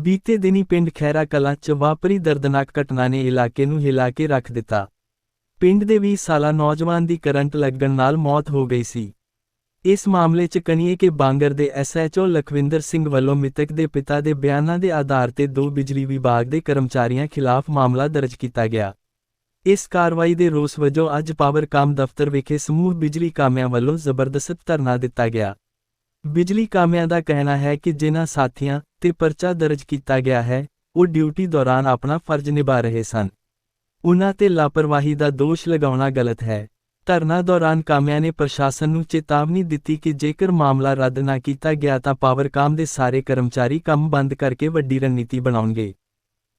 ਬੀਤੇ ਦਿਨੀ ਪਿੰਡ ਖੈਰਾ ਕਲਾਂ ਚ ਵਾਪਰੀ ਦਰਦਨਾਕ ਘਟਨਾ ਨੇ ਇਲਾਕੇ ਨੂੰ ਹਿਲਾ ਕੇ ਰੱਖ ਦਿੱਤਾ। ਪਿੰਡ ਦੇ 20 ਸਾਲਾ ਨੌਜਵਾਨ ਦੀ ਕਰੰਟ ਲੱਗਣ ਨਾਲ ਮੌਤ ਹੋ ਗਈ ਸੀ। ਇਸ ਮਾਮਲੇ 'ਚ ਕਨੀਏ ਕੇ ਬਾਂਗਰ ਦੇ ਐਸਐਚਓ ਲਖਵਿੰਦਰ ਸਿੰਘ ਵੱਲੋਂ ਮ੍ਰਿਤਕ ਦੇ ਪਿਤਾ ਦੇ ਬਿਆਨਾਂ ਦੇ ਆਧਾਰ ਤੇ ਦੋ ਬਿਜਲੀ ਵਿਭਾਗ ਦੇ ਕਰਮਚਾਰੀਆਂ ਖਿਲਾਫ ਮਾਮਲਾ ਦਰਜ ਕੀਤਾ ਗਿਆ। ਇਸ ਕਾਰਵਾਈ ਦੇ ਰੋਸ ਵਜੋਂ ਅੱਜ ਪਾਵਰਕਾਮ ਦਫ਼ਤਰ ਵਿਖੇ ਸਮੂਹ ਬਿਜਲੀ ਕਾਮਿਆਂ ਵੱਲੋਂ ਜ਼ਬਰਦਸਤ ਧਰਨਾ ਦਿੱਤਾ ਗਿਆ। ਬਿਜਲੀ ਕਾਮਿਆਂ ਦਾ ਕਹਿਣਾ ਹੈ ਕਿ ਜਿਨ੍ਹਾਂ ਸਾਥੀਆਂ ਤੇ ਪਰਚਾ ਦਰਜ ਕੀਤਾ ਗਿਆ ਹੈ, ਉਹ ਡਿਊਟੀ ਦੌਰਾਨ ਆਪਣਾ ਫਰਜ਼ ਨਿਭਾ ਰਹੇ ਸਨ। ਉਨ੍ਹਾਂ ਤੇ ਲਾਪਰਵਾਹੀ ਦਾ ਦੋਸ਼ ਲਗਾਉਣਾ ਗਲਤ ਹੈ। ਧਰਨਾ ਦੌਰਾਨ ਕਾਮਿਆਂ ਨੇ ਪ੍ਰਸ਼ਾਸਨ ਨੂੰ ਚੇਤਾਵਨੀ ਦਿੱਤੀ ਕਿ ਜੇਕਰ ਮਾਮਲਾ ਰੱਦ ਨਾ ਕੀਤਾ ਗਿਆ ਤਾਂ ਪਾਵਰਕਾਮ ਦੇ ਸਾਰੇ ਕਰਮਚਾਰੀ ਕੰਮ ਬੰਦ ਕਰਕੇ ਵੱਡੀ ਰਣਨੀਤੀ ਬਣਾਉਣਗੇ।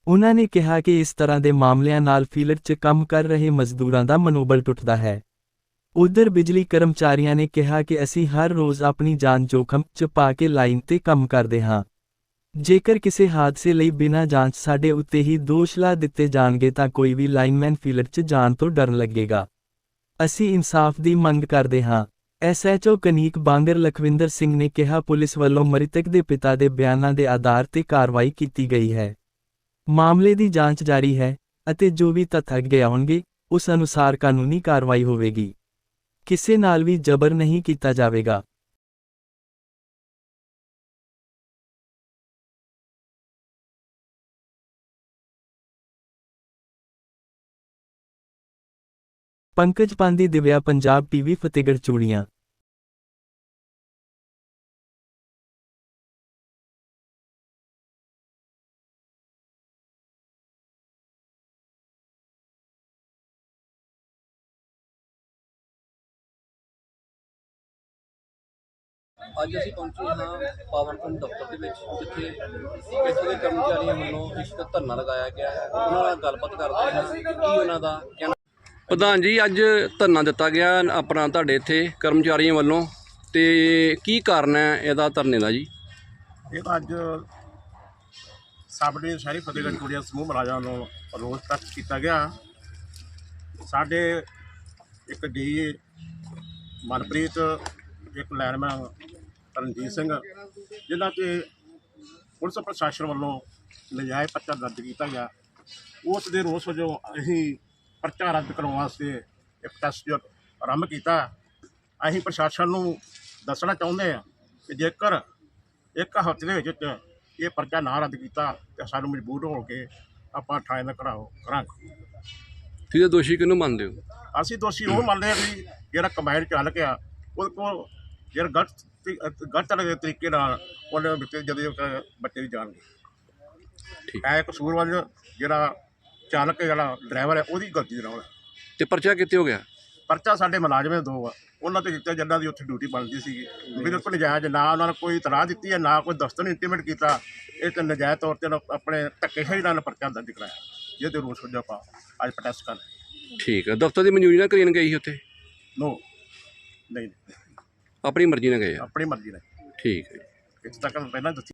ਉਨ੍ਹਾਂ ਨੇ ਕਿਹਾ ਕਿ ਇਸ ਤਰ੍ਹਾਂ ਦੇ ਮਾਮਲਿਆਂ ਨਾਲ ਫੀਲਡ 'ਚ ਕੰਮ ਕਰ ਰਹੇ ਮਜ਼ਦੂਰਾਂ ਦਾ ਮਨੋਬਲ ਟੁੱਟਦਾ ਹੈ। ਉਧਰ ਬਿਜਲੀ ਕਰਮਚਾਰੀਆਂ ਨੇ ਕਿਹਾ ਕਿ ਅਸੀਂ ਹਰ ਰੋਜ਼ ਆਪਣੀ ਜਾਨ ਜੋਖਮ 'ਚ ਪਾ ਕੇ ਲਾਈਨ ਤੇ ਕੰਮ ਕਰਦੇ ਹਾਂ। ਜੇਕਰ ਕਿਸੇ ਹਾਦਸੇ ਲਈ ਬਿਨਾਂ ਜਾਂਚ ਸਾਡੇ ਉੱਤੇ ਹੀ ਦੋਸ਼ ਲਾ ਦਿੱਤੇ ਜਾਣਗੇ ਤਾਂ ਕੋਈ ਵੀ ਲਾਈਨਮੈਨ ਫੀਲਡ 'ਚ ਜਾਣ ਤੋਂ ਡਰਨ ਲੱਗੇਗਾ। ਅਸੀਂ ਇਨਸਾਫ ਦੀ ਮੰਗ ਕਰਦੇ ਹਾਂ। ਐਸਐਚਓ ਕਨੀਕ ਬਾਂਗਰ ਲਖਵਿੰਦਰ ਸਿੰਘ ਨੇ ਕਿਹਾ, ਪੁਲਿਸ ਵੱਲੋਂ ਮ੍ਰਿਤਕ ਦੇ ਪਿਤਾ ਦੇ ਬਿਆਨਾਂ ਦੇ ਆਧਾਰ ਤੇ ਕਾਰਵਾਈ ਕੀਤੀ ਗਈ ਹੈ। ਮਾਮਲੇ ਦੀ ਜਾਂਚ ਜਾਰੀ ਹੈ ਅਤੇ ਜੋ ਵੀ ਤੱਥ ਅੱਗੇ ਆਉਣਗੇ, ਉਸ ਅਨੁਸਾਰ ਕਾਨੂੰਨੀ ਕਾਰਵਾਈ ਹੋਵੇਗੀ। ਕਿਸੇ ਨਾਲ ਵੀ ਜ਼ਬਰ ਨਹੀਂ ਕੀਤਾ ਜਾਵੇਗਾ। ਪੰਕਜ ਪਾਂਦੀ ਦਿਵਿਆ ਪੰਜਾਬ ਟੀਵੀ ਫਤਿਹਗੜ੍ਹ ਚੂੜੀਆਂ। ਅੱਜ ਅਸੀਂ ਪਹੁੰਚੇ ਹਾਂ ਪਾਵਰਕਾਮ ਦਫ਼ਤਰ ਦੇ ਵਿੱਚ ਜਿੱਥੇ ਇੱਥੋਂ ਦੇ ਕਰਮਚਾਰੀਆਂ ਵੱਲੋਂ ਇੱਕ ਧਰਨਾ ਲਗਾਇਆ ਗਿਆ ਹੈ। ਉਹਨਾਂ ਨਾਲ ਗੱਲਬਾਤ ਕਰਦੇ ਹਾਂ। ਕਿ ਉਹਨਾਂ ਦਾ ਕਹਿਣਾ? ਪ੍ਰਧਾਨ ਜੀ ਅੱਜ ਧਰਨਾ ਦਿੱਤਾ ਗਿਆ ਆਪਣਾ ਤੁਹਾਡੇ ਇੱਥੇ ਕਰਮਚਾਰੀਆਂ ਵੱਲੋਂ। ਤੇ ਕੀ ਕਾਰਨ ਹੈ ਇਹਦਾ ਧਰਨੇ ਦਾ ਜੀ? ਇਹ ਤਾਂ ਅੱਜ ਸਾਡੇ ਸ਼ਹਿਰੀ ਫਤਿਹਗੜ੍ਹ ਕੁੜੀਆਂ ਸਮੂਹ ਮਹਾਰਾਜਾਂ ਨੂੰ ਰੋਸ ਤੱਕ ਕੀਤਾ ਗਿਆ। ਸਾਡੇ ਇੱਕ ਡੀ ਮਨਪ੍ਰੀਤ ਇੱਕ ਲਾਇਨਮੈਨ ਰਣਜੀਤ ਸਿੰਘ ਜਿਨ੍ਹਾਂ ਤੇ ਪੁਲਿਸ ਪ੍ਰਸ਼ਾਸਨ ਵੱਲੋਂ ਨਜਾਇਜ਼ ਪਰਚਾ ਦਰਜ ਕੀਤਾ ਗਿਆ। ਉਸ ਦੇ ਰੋਸ ਵਜੋਂ ਅਸੀਂ ਪਰਚਾ ਰੱਦ ਕਰਾਉਣ ਵਾਸਤੇ ਇੱਕ ਟੈਸਟ ਆਰੰਭ ਕੀਤਾ। ਅਸੀਂ ਪ੍ਰਸ਼ਾਸਨ ਨੂੰ ਦੱਸਣਾ ਚਾਹੁੰਦੇ ਹਾਂ ਕਿ ਜੇਕਰ ਇੱਕ ਹਫ਼ਤੇ ਦੇ ਵਿੱਚ ਇਹ ਪਰਚਾ ਨਾ ਰੱਦ ਕੀਤਾ ਤੇ ਸਾਨੂੰ ਮਜਬੂਰ ਹੋ ਕੇ ਆਪਾਂ ਥਾਣੇ ਦਾ ਘਰਾਓ ਕਰਾਂਗੇ। ਤੁਸੀਂ ਦੋਸ਼ੀ ਕਿਹਨੂੰ ਮੰਨਦੇ ਹੋ? ਅਸੀਂ ਦੋਸ਼ੀ ਉਹ ਮੰਨਦੇ ਹਾਂ ਵੀ ਜਿਹੜਾ ਕੰਬਾਈਨ ਚੱਲ ਗਿਆ ਉਹਦੇ ਕੋਲ ਜਿਹੜਾ ਗਲਤ ਤਰੀ- ਗਲਤ ਤਰ੍ਹਾਂ ਦੇ ਤਰੀਕੇ ਨਾਲ ਉਹਨੇ ਵਿੱਚ ਜਦੋਂ ਇੱਕ ਬੱਚੇ ਦੀ ਜਾਨ ਗਈ। ਠੀਕ। ਇਹ ਕਸੂਰਵਾਰ ਜਿਹੜਾ ਚਾਲਕ ਜਿਹੜਾ ਡਰਾਈਵਰ ਹੈ ਉਹਦੀ ਗਲਤੀ ਦੇ ਨਾਲ ਹੋਇਆ। ਤੇ ਪਰਚਾ ਕਿੱਥੇ ਹੋ ਗਿਆ? ਪਰਚਾ ਸਾਡੇ ਮੁਲਾਜ਼ਮ ਦੇ ਦੋ ਆ। ਉਹਨਾਂ ਤੇ ਦਿੱਤਾ ਜਿਨ੍ਹਾਂ ਦੀ ਉੱਥੇ ਡਿਊਟੀ ਬਣਦੀ ਸੀਗੀ। ਬਿਲਕੁਲ ਨਜਾਇਜ਼ ਨਾ ਉਹਨਾਂ ਨੇ ਕੋਈ ਇਤਰਾਜ਼ ਦਿੱਤੀ ਹੈ ਨਾ ਕੋਈ ਦਫ਼ਤਰ ਨੂੰ ਇੰਟੀਮੇਟ ਕੀਤਾ। ਇਹ ਤਾਂ ਨਜਾਇਜ਼ ਤੌਰ ਤੇ ਉਹਨਾਂ ਆਪਣੇ ਧੱਕੇ ਸ਼ਾਹੀ ਨਾਲ ਪਰਚਾ ਦਰਜ ਕਰਾਇਆ ਜਿਹਦੇ ਰੋਸ ਵਜੋਂ ਆਪਾਂ ਅੱਜ ਪ੍ਰੋਟੈਸਟ ਕਰ ਰਹੇ ਠੀਕ ਹੈ ਦਫ਼ਤਰ ਦੀ ਮਨਜ਼ੂਰੀ ਨਾਲ ਕਰੀਨ ਗਈ ਸੀ ਉੱਥੇ? ਨੋ ਨਹੀਂ, ਆਪਣੀ ਮਰਜ਼ੀ ਨਾਲ ਗਏ ਆ। ਆਪਣੀ ਮਰਜ਼ੀ ਨਾਲ। ਠੀਕ ਹੈ। ਜੀ। ਇਸ ਤੱਕ ਪਹਿਲਾਂ ਦੱਸੀ।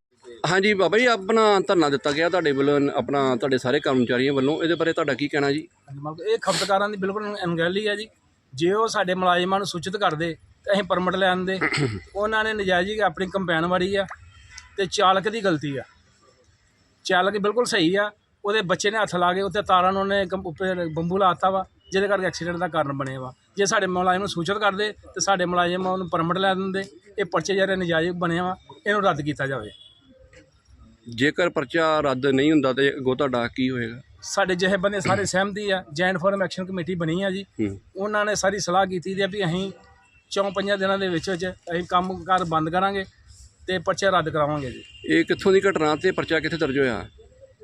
ਹਾਂਜੀ ਬਾਬਾ ਜੀ ਆਪਣਾ ਧਰਨਾ ਦਿੱਤਾ ਗਿਆ ਤੁਹਾਡੇ ਵੱਲੋਂ ਆਪਣਾ ਤੁਹਾਡੇ ਸਾਰੇ ਕਰਮਚਾਰੀਆਂ ਵੱਲੋਂ। ਇਹਦੇ ਬਾਰੇ ਤੁਹਾਡਾ ਕੀ ਕਹਿਣਾ ਜੀ? ਮਤਲਬ ਇਹ ਖਪਤਕਾਰਾਂ ਦੀ ਬਿਲਕੁਲ ਅਣਗਹਿਲੀ ਹੈ ਜੀ। ਜੇ ਉਹ ਸਾਡੇ ਮੁਲਾਜ਼ਮਾਂ ਨੂੰ ਸੂਚਿਤ ਕਰਦੇ ਤੇ ਅਸੀਂ ਪਰਮਿਟ ਲੈਣ ਦੇ। ਉਹਨਾਂ ਨੇ ਨਜਾਇਜ਼ ਹੀ ਆਪਣੀ ਕੰਪੈਨ ਵਾਰੀ ਆ ਤੇ ਚਾਲਕ ਦੀ ਗਲਤੀ ਆ। ਚਾਲਕ ਬਿਲਕੁਲ ਸਹੀ ਆ ਉਹਦੇ ਬੱਚੇ ਨੇ ਹੱਥ ਲਾ ਕੇ ਉੱਤੇ ਤਾਰਾਂ ਨੂੰ ਉਹਨੇ ਕੰਪ- ਉੱਪਰ ਬੰਬੂ ਲਾਤਾ ਵਾ ਜਿਹਦੇ ਕਰਕੇ ਐਕਸੀਡੈਂਟ ਦਾ ਕਾਰਨ ਬਣਿਆ ਵਾ। ਜੇ ਸਾਡੇ ਮੁਲਾਜ਼ਮ ਨੂੰ ਸੂਚਿਤ ਕਰਦੇ ਤੇ ਸਾਡੇ ਮੁਲਾਜ਼ਮ ਉਹਨੂੰ ਪਰਮਿਟ ਲੈ ਦਿੰਦੇ ਇਹ ਪਰਚੇ ਜਿਹੜੇ ਨਜਾਇਜ਼ ਬਣਿਆ ਵਾ ਇਹਨੂੰ ਰੱਦ ਕੀਤਾ ਜਾਵੇ। ਜੇਕਰ ਪਰਚਾ ਰੱਦ ਨਹੀਂ ਹੁੰਦਾ ਤੇ ਅੱਗੋਂ ਤੁਹਾਡਾ ਕੀ ਹੋਏਗਾ? ਸਾਡੇ ਜਿਹੇ ਬੰਦੇ ਸਾਰੇ ਸਹਿਮਤੀ ਆ ਜੈਂਟ ਫੋਰਮ ਐਕਸ਼ਨ ਕਮੇਟੀ ਬਣੀ ਆ ਜੀ। ਉਹਨਾਂ ਨੇ ਸਾਰੀ ਸਲਾਹ ਕੀਤੀ ਦੀ ਆ ਵੀ ਅਸੀਂ ਚੌਂ ਪੰਜਾਂ ਦਿਨਾਂ ਦੇ ਵਿੱਚ ਵਿੱਚ ਅਸੀਂ ਕੰਮ ਕਾਰ ਬੰਦ ਕਰਾਂਗੇ ਤੇ ਪਰਚਾ ਰੱਦ ਕਰਾਵਾਂਗੇ ਜੀ। ਇਹ ਕਿੱਥੋਂ ਦੀ ਘਟਨਾ ਤੇ ਪਰਚਾ ਕਿੱਥੇ ਦਰਜ ਹੋਇਆ?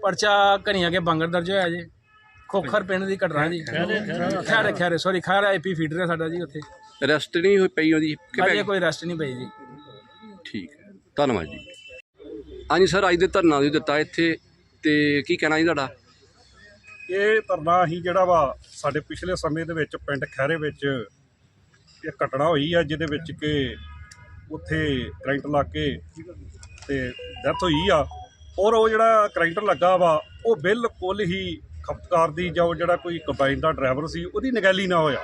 ਪਰਚਾ ਘਣੀਆਂ ਕੇ ਬੰਗਰ ਦਰਜ ਹੋਇਆ ਜੀ। ਖੋਖਰ ਪਿੰਡ ਦੀ ਘਟਨਾ ਜੀ। Khaire Khaire sorry Khair. IP feeder ਹੈ ਸਾਡਾ ਜੀ ਉੱਥੇ। ਅਰੈਸਟ ਨਹੀਂ ਹੋਈ ਪਈ ਉਹਦੀ ਕਿ ਅਜੇ ਕੋਈ ਅਰੈਸਟ ਨਹੀਂ ਪਈ ਜੀ। ਠੀਕ ਹੈ ਧੰਨਵਾਦ ਜੀ। ਹਾਂਜੀ ਸਰ ਅੱਜ ਦੇ ਧਰਨਾ ਵੀ ਦਿੱਤਾ ਇੱਥੇ ਤੇ ਕੀ ਕਹਿਣਾ ਜੀ ਤੁਹਾਡਾ? ਇਹ ਧਰਨਾ ਹੀ ਜਿਹੜਾ ਵਾ ਸਾਡੇ ਪਿਛਲੇ ਸਮੇਂ ਦੇ ਵਿੱਚ ਪਿੰਡ ਖੈਰੇ ਵਿੱਚ ਇਹ ਘਟਨਾ ਹੋਈ ਆ ਜਿਹਦੇ ਵਿੱਚ ਕਿ ਉੱਥੇ ਕਰੰਟ ਲੱਗ ਕੇ ਤੇ ਡੈਥ ਹੋਈ ਆ। ਔਰ ਉਹ ਜਿਹੜਾ ਕਰੰਟ ਲੱਗਾ ਵਾ ਉਹ ਬਿਲਕੁਲ ਹੀ ਖਪਤਕਾਰ ਦੀ ਜਾਂ ਉਹ ਜਿਹੜਾ ਕੋਈ ਕੰਬਾਈਨ ਦਾ ਡਰਾਈਵਰ ਸੀ, ਉਹਦੀ ਨਗੈਲੀ ਨਾ ਹੋਇਆ।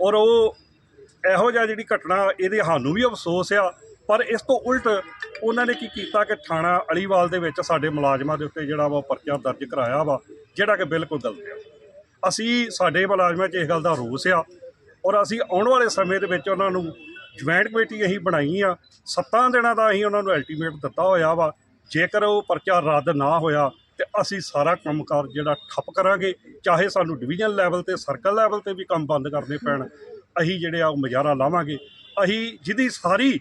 ਔਰ ਉਹ ਇਹੋ ਜਿਹਾ ਜਿਹੜੀ ਘਟਨਾ, ਇਹਦੇ ਸਾਨੂੰ ਵੀ ਅਫਸੋਸ ਆ, ਪਰ ਇਸ ਤੋਂ ਉਲਟ ਉਹਨਾਂ ਨੇ ਕੀ ਕੀਤਾ ਕਿ ਥਾਣਾ ਅਲੀਵਾਲ ਦੇ ਵਿੱਚ ਸਾਡੇ ਮੁਲਾਜ਼ਮਾਂ ਦੇ ਉੱਤੇ ਜਿਹੜਾ ਵਾ ਪਰਚਾ ਦਰਜ ਕਰਾਇਆ ਵਾ, ਜਿਹੜਾ ਕਿ ਬਿਲਕੁਲ ਗਲਤ ਆ। ਅਸੀਂ ਸਾਡੇ ਮੁਲਾਜ਼ਮਾਂ 'ਚ ਇਸ ਗੱਲ ਦਾ ਰੋਸ ਆ, ਔਰ ਅਸੀਂ ਆਉਣ ਵਾਲੇ ਸਮੇਂ ਦੇ ਵਿੱਚ ਉਹਨਾਂ ਨੂੰ ਜੁਆਇੰਟ ਕਮੇਟੀ ਅਸੀਂ ਬਣਾਈ ਆ, ਸੱਤਾਂ ਦਿਨਾਂ ਦਾ ਅਸੀਂ ਉਹਨਾਂ ਨੂੰ ਅਲਟੀਮੇਟ ਦਿੱਤਾ ਹੋਇਆ ਵਾ। ਜੇਕਰ ਉਹ ਪਰਚਾ ਰੱਦ ਨਾ ਹੋਇਆ ਤੇ ਅਸੀਂ ਸਾਰਾ ਕੰਮਕਾਰ ਜਿਹੜਾ ਠੱਪ ਕਰਾਂਗੇ ਚਾਹੇ ਸਾਨੂੰ ਡਿਵੀਜ਼ਨ ਲੈਵਲ ਤੇ ਸਰਕਲ ਲੈਵਲ ਤੇ ਵੀ ਕੰਮ ਬੰਦ ਕਰਨੇ ਪੈਣ ਅਸੀਂ ਜਿਹੜੇ ਆ ਉਹ ਮੁਜ਼ਾਹਰਾ ਲਾਵਾਂਗੇ। ਅਸੀਂ ਜਿਹਦੀ ਸਾਰੀ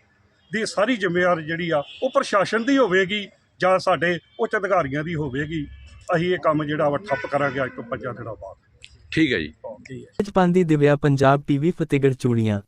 ਦੀ ਸਾਰੀ ਜ਼ਿੰਮੇਵਾਰੀ ਜਿਹੜੀ ਆ ਉਹ ਪ੍ਰਸ਼ਾਸਨ ਦੀ ਹੋਵੇਗੀ ਜਾਂ ਸਾਡੇ ਉੱਚ ਅਧਿਕਾਰੀਆਂ ਦੀ ਹੋਵੇਗੀ। ਅਸੀਂ ਇਹ ਕੰਮ ਜਿਹੜਾ ਵਾ ਠੱਪ ਕਰਾਂਗੇ ਅੱਜ ਤੋਂ ਪੰਜਾਂ ਦਿਨਾਂ ਬਾਅਦ। ਠੀਕ ਹੈ ਜੀ। ਠੀਕ ਹੈ ਪੰਦੀ ਦਿਵਿਆ ਪੰਜਾਬ ਟੀਵੀ ਫਤਿਹਗੜ੍ਹ ਚੂੜੀਆਂ।